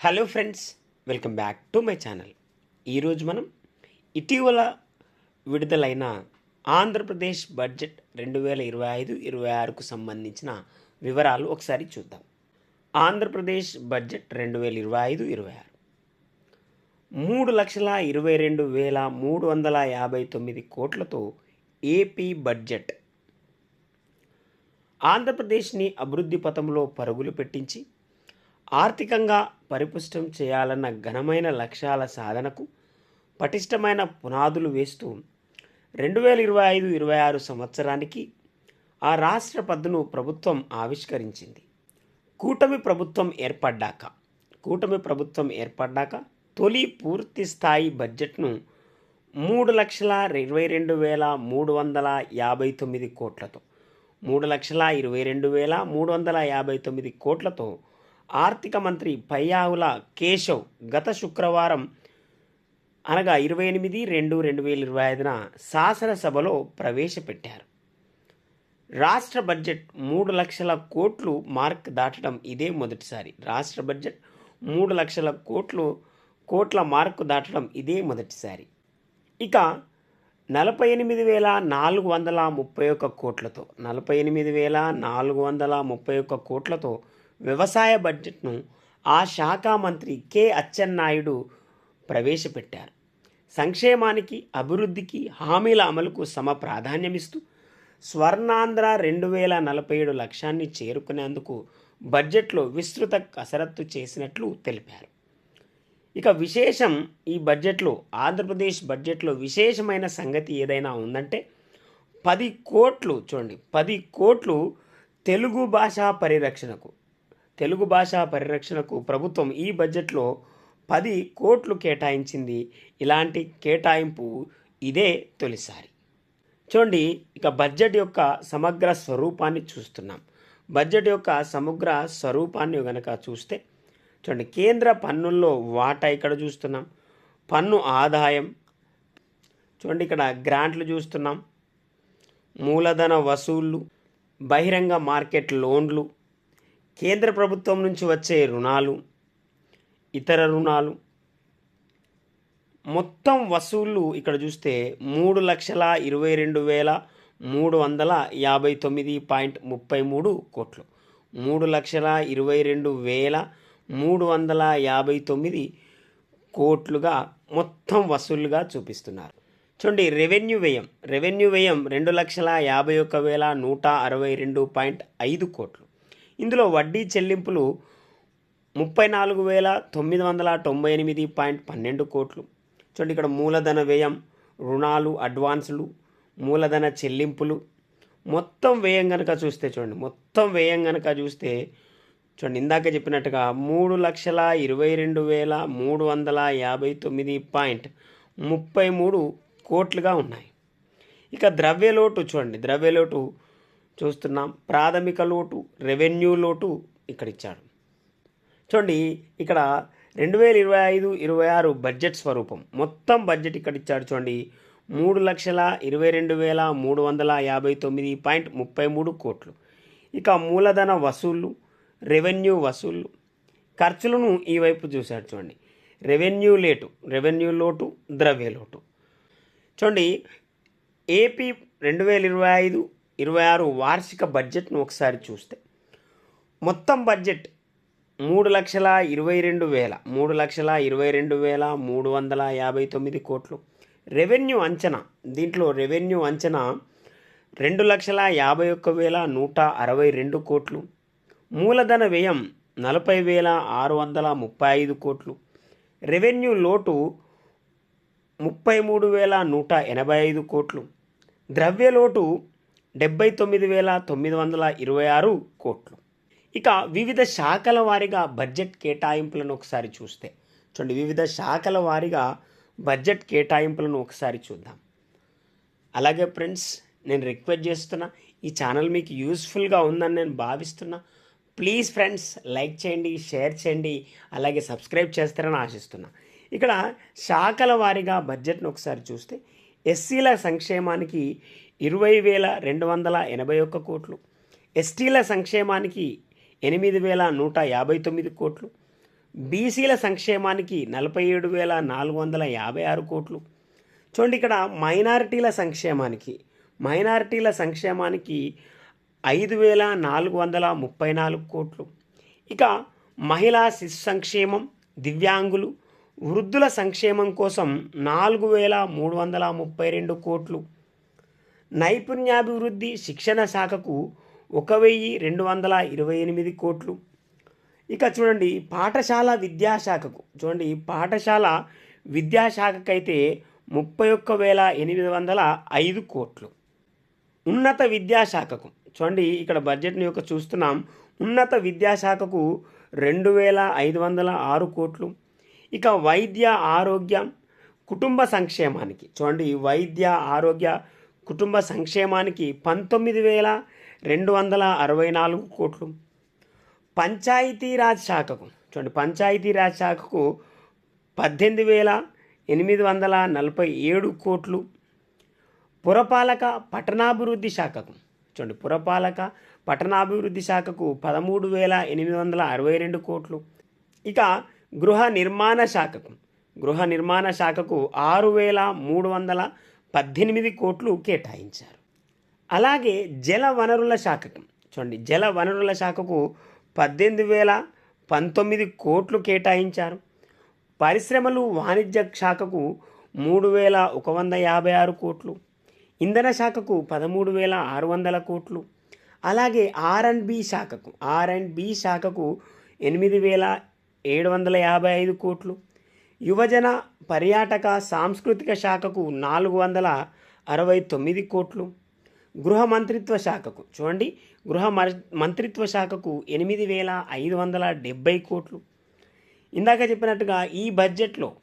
Hello friends welcome back to my channel. ఈరోజు మనం ఇటీవల విడుదలైన ఆంధ్రప్రదేశ్ బడ్జెట్ రెండు వేల ఇరవై ఐదు ఇరవై ఆరుకు సంబంధించిన వివరాలు ఒకసారి చూద్దాం. ఆంధ్రప్రదేశ్ బడ్జెట్ రెండు వేల ఇరవై ఐదు ఇరవై ఆరు. మూడు లక్షల ఇరవై రెండు వేల మూడు వందల యాభై తొమ్మిది కోట్లతో ఏపీ బడ్జెట్ ఆంధ్రప్రదేశ్ని అభివృద్ధి పథంలో పరుగులు పెట్టించి ఆర్థికంగా పరిపుష్టం చేయాలన్న ఘనమైన లక్ష్యాల సాధనకు పటిష్టమైన పునాదులు వేస్తూ రెండు వేల ఇరవై ఐదు ఇరవై ఆరు సంవత్సరానికి ఆ రాష్ట్ర పద్దును ప్రభుత్వం ఆవిష్కరించింది. కూటమి ప్రభుత్వం ఏర్పడ్డాక కూటమి ప్రభుత్వం ఏర్పడ్డాక తొలి పూర్తి స్థాయి బడ్జెట్ను మూడు లక్షల ఇరవై రెండు వేల మూడు వందల యాభై తొమ్మిది కోట్లతో మూడు లక్షల ఇరవై రెండు వేల మూడు వందల యాభై తొమ్మిది కోట్లతో ఆర్థిక మంత్రి పయ్యావుల కేశవ్ గత శుక్రవారం అనగా ఇరవై ఎనిమిది రెండు రెండు వేల ఇరవై ఐదున శాసనసభలో ప్రవేశపెట్టారు. రాష్ట్ర బడ్జెట్ మూడు లక్షల కోట్లు మార్క్ దాటడం ఇదే మొదటిసారి. రాష్ట్ర బడ్జెట్ మూడు లక్షల కోట్లు కోట్ల మార్కు దాటడం ఇదే మొదటిసారి. ఇక నలభై ఎనిమిది వేల నాలుగు వందల ముప్పై ఒక్క కోట్లతో నలభై ఎనిమిది వేల నాలుగు వందల ముప్పై ఒక్క కోట్లతో వ్యవసాయ బడ్జెట్ను ఆ శాఖ మంత్రి కె. అచ్చెన్నాయుడు ప్రవేశపెట్టారు. సంక్షేమానికి అభివృద్ధికి హామీల అమలుకు సమ ప్రాధాన్యమిస్తూ స్వర్ణాంధ్ర రెండు వేల నలభై ఏడు లక్ష్యాన్ని చేరుకునేందుకు బడ్జెట్లో విస్తృత కసరత్తు చేసినట్లు తెలిపారు. ఇక విశేషం ఈ బడ్జెట్లో ఆంధ్రప్రదేశ్ బడ్జెట్లో విశేషమైన సంగతి ఏదైనా ఉందంటే పది కోట్లు చూడండి పది కోట్లు తెలుగు భాషా పరిరక్షణకు తెలుగు భాషా పరిరక్షణకు ప్రభుత్వం ఈ బడ్జెట్లో పది కోట్లు కేటాయించింది. ఇలాంటి కేటాయింపు ఇదే తొలిసారి. చూడండి ఇక బడ్జెట్ యొక్క సమగ్ర స్వరూపాన్ని చూస్తున్నాం. బడ్జెట్ యొక్క సమగ్ర స్వరూపాన్ని గనక చూస్తే చూడండి కేంద్ర పన్నుల్లో వాటా ఇక్కడ చూస్తున్నాం. పన్ను ఆదాయం చూడండి ఇక్కడ గ్రాంట్లు చూస్తున్నాం. మూలధన వసూళ్ళు బహిరంగ మార్కెట్ లోన్లు కేంద్ర ప్రభుత్వం నుంచి వచ్చే రుణాలు ఇతర రుణాలు మొత్తం వసూళ్ళు ఇక్కడ చూస్తే మూడు లక్షల ఇరవై రెండు వేల మూడు వందల యాభై తొమ్మిది పాయింట్ ముప్పై మూడు కోట్లు. మూడు లక్షల ఇరవై రెండు వేల మూడు వందల యాభై తొమ్మిది కోట్లుగా మొత్తం వసూలుగా చూపిస్తున్నారు. చూడండి రెవెన్యూ వ్యయం. రెవెన్యూ వ్యయం రెండు లక్షల యాభై ఒక్క వేల నూట అరవై రెండు పాయింట్ ఐదు కోట్లు. ఇందులో వడ్డీ చెల్లింపులు ముప్పై నాలుగు వేల తొమ్మిది వందల తొంభై ఎనిమిది పాయింట్ పన్నెండు కోట్లు. చూడండి ఇక్కడ మూలధన వ్యయం రుణాలు అడ్వాన్సులు మూలధన చెల్లింపులు. మొత్తం వ్యయం కనుక చూస్తే చూడండి మొత్తం వ్యయం కనుక చూస్తే చూడండి ఇందాక చెప్పినట్టుగా మూడు లక్షల ఇరవై రెండు వేల మూడు వందల యాభై తొమ్మిది పాయింట్ ముప్పై మూడు కోట్లుగా ఉన్నాయి. ఇక ద్రవ్యలోటు చూడండి ద్రవ్యలోటు చూస్తున్నాం. ప్రాథమిక లోటు రెవెన్యూ లోటు ఇక్కడ ఇచ్చాడు చూడండి ఇక్కడ రెండు వేల ఇరవై ఐదు ఇరవై ఆరు బడ్జెట్ స్వరూపం. మొత్తం బడ్జెట్ ఇక్కడ ఇచ్చాడు చూడండి. మూడు లక్షల ఇరవై రెండు వేల మూడు వందల యాభై తొమ్మిది పాయింట్ ముప్పై మూడు కోట్లు. ఇక మూలధన వసూళ్ళు రెవెన్యూ వసూళ్ళు ఖర్చులను ఈ వైపు చూశాడు చూడండి. రెవెన్యూ లేటు రెవెన్యూ లోటు ద్రవ్య లోటు. చూడండి ఏపీ రెండు వేల ఇరవై ఐదు ఇరవై ఆరు వార్షిక బడ్జెట్ను ఒకసారి చూస్తే. మొత్తం బడ్జెట్ మూడు లక్షల ఇరవై రెండు వేల మూడు లక్షల ఇరవై రెండు వేల మూడు వందల యాభై తొమ్మిది కోట్లు. రెవెన్యూ అంచనా దీంట్లో రెవెన్యూ అంచనా రెండు లక్షల యాభై ఒక్క వేల నూట అరవై రెండు కోట్లు. మూలధన వ్యయం నలభై వేల ఆరు వందల ముప్పై ఐదు కోట్లు. రెవెన్యూ లోటు ముప్పై మూడు వేల నూట ఎనభై ఐదు కోట్లు. ద్రవ్య లోటు డెబ్బై తొమ్మిది వేల తొమ్మిది వందల ఇరవై ఆరు కోట్లు. ఇక వివిధ శాఖల వారీగా బడ్జెట్ కేటాయింపులను ఒకసారి చూస్తే చూడండి వివిధ శాఖల వారీగా బడ్జెట్ కేటాయింపులను ఒకసారి చూద్దాం. అలాగే ఫ్రెండ్స్ నేను రిక్వెస్ట్ చేస్తున్నా ఈ ఛానల్ మీకు యూస్ఫుల్గా ఉందని నేను భావిస్తున్నా. ప్లీజ్ ఫ్రెండ్స్ లైక్ చేయండి షేర్ చేయండి అలాగే సబ్స్క్రైబ్ చేస్తారని ఆశిస్తున్నా. ఇక్కడ శాఖల వారీగా బడ్జెట్ను ఒకసారి చూస్తే ఎస్సీల సంక్షేమానికి ఇరవై వేల రెండు వందల ఎనభై ఒక్క కోట్లు ఎస్టీల సంక్షేమానికి ఎనిమిది వేల నూట యాభై తొమ్మిది కోట్లు బీసీల సంక్షేమానికి నలభై ఏడు వేల నాలుగు వందల యాభై ఆరు కోట్లు. చూడండి ఇక్కడ మైనారిటీల సంక్షేమానికి మైనారిటీల సంక్షేమానికి ఐదు వేల నాలుగు వందల ముప్పై నాలుగు కోట్లు. ఇక మహిళా శిశు సంక్షేమం దివ్యాంగులు వృద్ధుల సంక్షేమం కోసం నాలుగు వేల మూడు వందల ముప్పై రెండు కోట్లు. నైపుణ్యాభివృద్ధి శిక్షణ శాఖకు ఒక వెయ్యి రెండు వందల ఇరవై ఎనిమిది కోట్లు. ఇక చూడండి పాఠశాల విద్యాశాఖకు చూడండి పాఠశాల విద్యాశాఖకైతే ముప్పై ఒక్క వేల ఎనిమిది వందల ఐదు కోట్లు. ఉన్నత విద్యాశాఖకు చూడండి ఇక్కడ బడ్జెట్ని యొక్క చూస్తున్నాం. ఉన్నత విద్యాశాఖకు రెండు వేల ఐదు వందల ఆరు కోట్లు. ఇక వైద్య ఆరోగ్య కుటుంబ సంక్షేమానికి. చూడండి వైద్య ఆరోగ్య కుటుంబ సంక్షేమానికి పంతొమ్మిది వేల రెండు వందల అరవై నాలుగు కోట్లు. పంచాయతీరాజ్ శాఖకు చూడండి పంచాయతీరాజ్ శాఖకు పద్దెనిమిది వేల ఎనిమిది వందల నలభై ఏడు కోట్లు. పురపాలక పట్టణాభివృద్ధి శాఖకు చూడండి పురపాలక పట్టణాభివృద్ధి శాఖకు పదమూడు వేల ఎనిమిది వందల అరవై రెండు కోట్లు. ఇక గృహ నిర్మాణ శాఖకు. గృహ నిర్మాణ శాఖకు ఆరు వేల మూడు వందల పద్దెనిమిది కోట్లు కేటాయించారు. అలాగే జల వనరుల శాఖకు చూడండి జల వనరుల శాఖకు పద్దెనిమిది వేల పంతొమ్మిది కోట్లు కేటాయించారు. పరిశ్రమలు వాణిజ్య శాఖకు మూడు వేల ఒక వంద యాభై ఆరు కోట్లు. ఇంధన శాఖకు పదమూడు వేల ఆరు వందల కోట్లు. అలాగే ఆర్ అండ్ బి శాఖకు ఆర్ అండ్ బి శాఖకు ఎనిమిది వేల ఏడు వందల యాభై ఐదు కోట్లు. యువజన పర్యాటక సాంస్కృతిక శాఖకు నాలుగు వందల అరవై తొమ్మిది కోట్లు. గృహ మంత్రిత్వ శాఖకు చూడండి గృహ మంత్రిత్వ శాఖకు ఎనిమిది వేల ఐదు వందల డెబ్బై కోట్లు. ఇందాక చెప్పినట్టుగా ఈ బడ్జెట్లో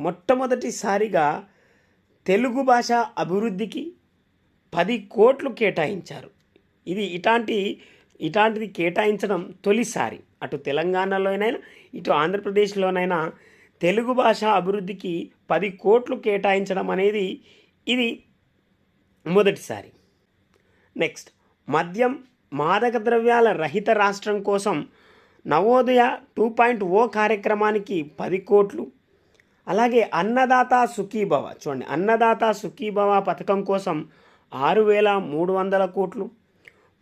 మొట్టమొదటిసారిగా తెలుగు భాష అభివృద్ధికి పది కోట్లు కేటాయించారు. ఇది ఇలాంటి ఇట్లాంటిది కేటాయించడం తొలిసారి. అటు తెలంగాణలోనైనా ఇటు ఆంధ్రప్రదేశ్లోనైనా తెలుగు భాష అభివృద్ధికి పది కోట్లు కేటాయించడం అనేది ఇది మొదటిసారి. నెక్స్ట్ మద్యం మాదక ద్రవ్యాల రహిత రాష్ట్రం కోసం నవోదయ టూ పాయింట్ ఓ కార్యక్రమానికి పది కోట్లు. అలాగే అన్నదాత సుఖీభవ చూడండి అన్నదాత సుఖీభవ పథకం కోసం ఆరు వేల మూడు వందల కోట్లు.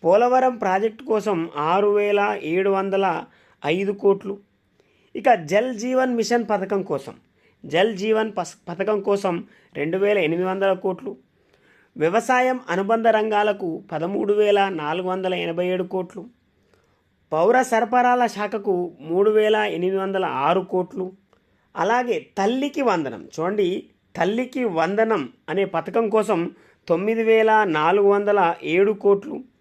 పోలవరం ప్రాజెక్టు కోసం ఆరు వేల ఏడు వందల ఐదు కోట్లు. ఇక జల్ జీవన్ మిషన్ పథకం కోసం జల్ జీవన్ పస్ పథకం కోసం రెండు వేల ఎనిమిది వందల కోట్లు. వ్యవసాయం అనుబంధ రంగాలకు పదమూడు వేల నాలుగు వందల ఎనభై ఏడు కోట్లు. పౌర సరఫరాల శాఖకు మూడు వేల ఎనిమిది వందల ఆరు కోట్లు. అలాగే తల్లికి వందనం చూడండి తల్లికి వందనం అనే పథకం కోసం తొమ్మిది వేల నాలుగు వందల ఏడు కోట్లు.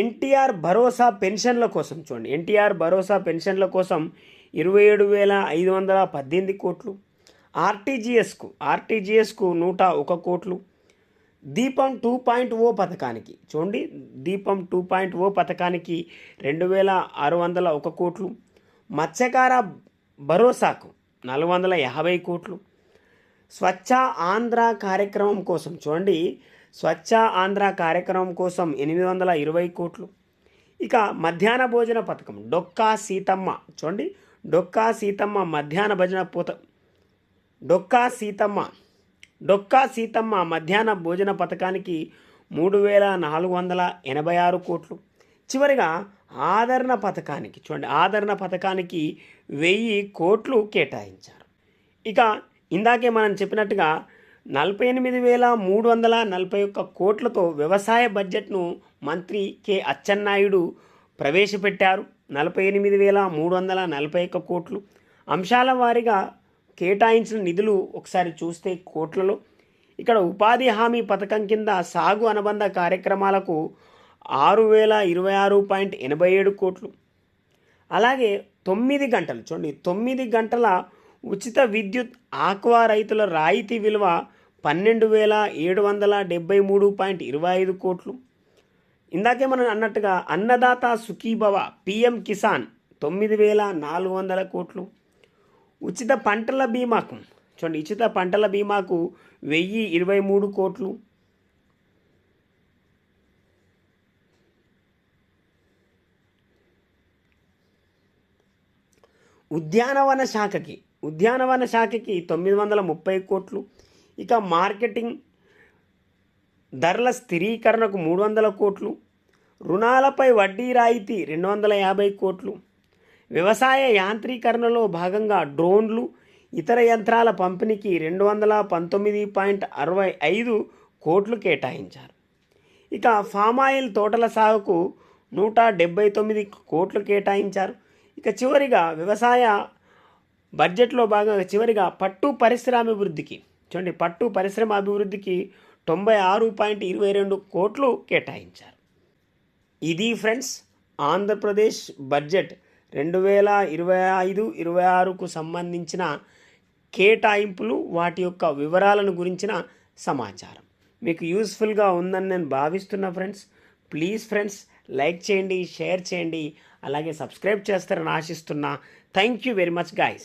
ఎన్టీఆర్ భరోసా పెన్షన్ల కోసం చూడండి. ఎన్టీఆర్ భరోసా పెన్షన్ల కోసం ఇరవై ఏడు వేల ఐదు వందల పద్దెనిమిది కోట్లు ఆర్టీజీఎస్కు ఆర్టీజీఎస్కు నూట ఒక కోట్లు దీపం టూ పాయింట్ ఓ పథకానికి చూడండి. దీపం టూ పాయింట్ ఓ పథకానికి రెండు వేల ఆరు వందల ఒక కోట్లు మత్స్యకార భరోసాకు నాలుగు వందల యాభై కోట్లు స్వచ్ఛ ఆంధ్ర కార్యక్రమం కోసం. చూడండి. స్వచ్ఛ ఆంధ్ర కార్యక్రమం కోసం ఎనిమిది వందల ఇరవై కోట్లు. ఇక మధ్యాహ్న భోజన పథకం. డొక్కా సీతమ్మ. చూడండి. డొక్కా సీతమ్మ మధ్యాహ్న భోజన పూత. డొక్కా సీతమ్మ. డొక్కా సీతమ్మ మధ్యాహ్న భోజన పథకానికి మూడు వేల నాలుగు వందల ఎనభై ఆరు కోట్లు. చివరిగా ఆదరణ పథకానికి. చూడండి. ఆదరణ పథకానికి వెయ్యి కోట్లు కేటాయించారు. ఇక ఇందాకే మనం చెప్పినట్టుగా నలభై ఎనిమిది వేల మూడు వందల నలభై ఒక్క కోట్లతో వ్యవసాయ బడ్జెట్ను మంత్రి కె. అచ్చెన్నాయుడు ప్రవేశపెట్టారు. నలభై ఎనిమిది వేల మూడు వందల నలభై ఒక్క కోట్లు. అంశాల వారీగా కేటాయించిన నిధులు ఒకసారి చూస్తే కోట్లలో. ఇక్కడ ఉపాధి హామీ పథకం కింద సాగు అనుబంధ కార్యక్రమాలకు ఆరు వేల ఇరవై ఆరు పాయింట్ ఎనభై ఏడు కోట్లు. అలాగే తొమ్మిది గంటలు చూడండి తొమ్మిది గంటల ఉచిత విద్యుత్ ఆక్వా రైతుల రాయితీ విలువ పన్నెండు వేల ఏడు వందల డెబ్బై మూడు పాయింట్ ఇరవై ఐదు కోట్లు. ఇందాకే మనం అన్నట్టుగా అన్నదాత సుఖీభవ పిఎం కిసాన్ తొమ్మిది వేల నాలుగు వందల కోట్లు. ఉచిత పంటల బీమాకు చూడండి ఉచిత పంటల బీమాకు వెయ్యి ఇరవై మూడు కోట్లు. ఉద్యానవన శాఖకి ఉద్యానవన శాఖకి తొమ్మిది వందల ముప్పై కోట్లు. ఇక మార్కెటింగ్ ధరల స్థిరీకరణకు మూడు వందల కోట్లు. రుణాలపై వడ్డీ రాయితీ రెండు వందల యాభై కోట్లు. వ్యవసాయ యాంత్రీకరణలో భాగంగా డ్రోన్లు ఇతర యంత్రాల పంపిణీకి రెండు వందల పంతొమ్మిది పాయింట్ అరవై ఐదు కోట్లు కేటాయించారు. ఇక ఫామాయిల్ తోటల సాగుకు నూట డెబ్బై తొమ్మిది కోట్లు కేటాయించారు. ఇక చివరిగా వ్యవసాయ బడ్జెట్లో భాగంగా చివరిగా పట్టు పరిశ్రమాభివృద్ధికి చూడండి పట్టు పరిశ్రమ అభివృద్ధికి తొంభై ఆరు పాయింట్ ఇరవై రెండు కోట్లు కేటాయించారు. ఇది ఫ్రెండ్స్ ఆంధ్రప్రదేశ్ బడ్జెట్ రెండు వేల ఇరవై ఐదు ఇరవై ఆరుకు సంబంధించిన కేటాయింపులు వాటి యొక్క వివరాలను గురించిన సమాచారం. మీకు యూస్ఫుల్గా ఉందని నేను భావిస్తున్నా ఫ్రెండ్స్ ప్లీజ్ ఫ్రెండ్స్ లైక్ చేయండి షేర్ చేయండి అలాగే సబ్స్క్రైబ్ చేస్తారని ఆశిస్తున్నా. Thank you very much guys.